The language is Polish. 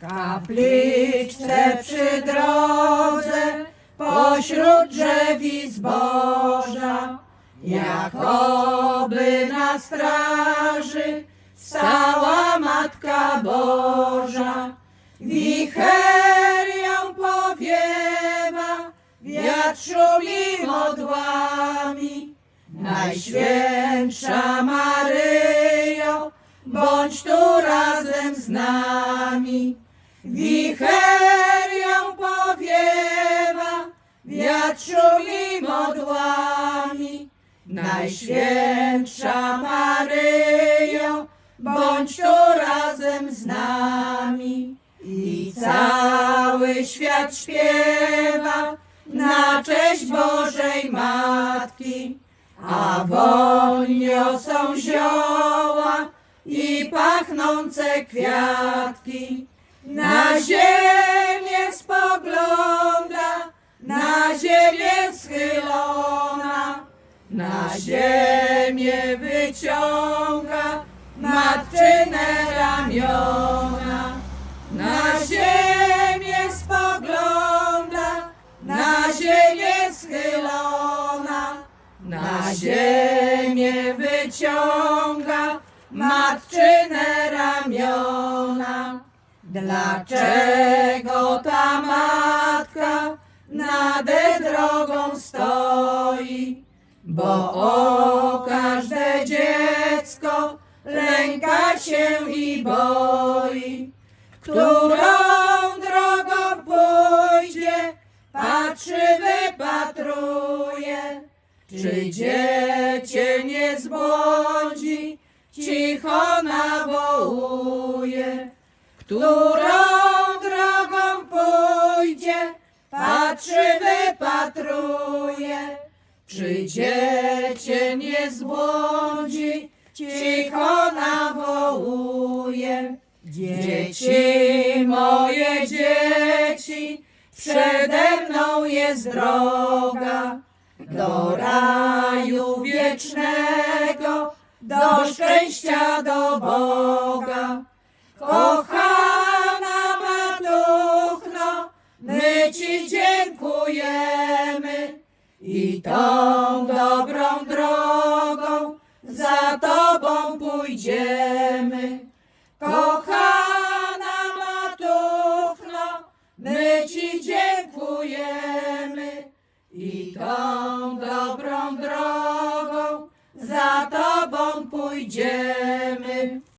Kapliczce przy drodze, pośród drzew i zboża, jakoby na straży stała Matka Boża. Wicherią powiewa, wiatr szumi modłami. Najświętsza Maryjo, bądź tu razem z nami. Wicherią powiewa, wiatr szumi modłami. Najświętsza Maryjo, bądź tu razem z nami. I cały świat śpiewa na cześć Bożej Matki, a woń niosą zioła i pachnące kwiatki. Na ziemię spogląda, na ziemię schylona, na ziemię wyciąga matczyne ramiona. Na ziemię spogląda, na ziemię schylona, na ziemię wyciąga matczyne ramiona. Dlaczego ta matka nade drogą stoi? Bo o każde dziecko lęka się i boi. Którą drogą pójdzie, patrzy, wypatruje. Czy dziecię nie zbłądzi, cicho nawołuje. Którą drogą pójdzie, patrzy, wypatruje. Czy dziecię nie zbłądzi, cicho nawołuje. Dzieci moje dzieci, przede mną jest droga do raju wiecznego, do szczęścia do Boga. i tą dobrą drogą za Tobą pójdziemy. Kochana Matuchno, my Ci dziękujemy i tą dobrą drogą za Tobą pójdziemy.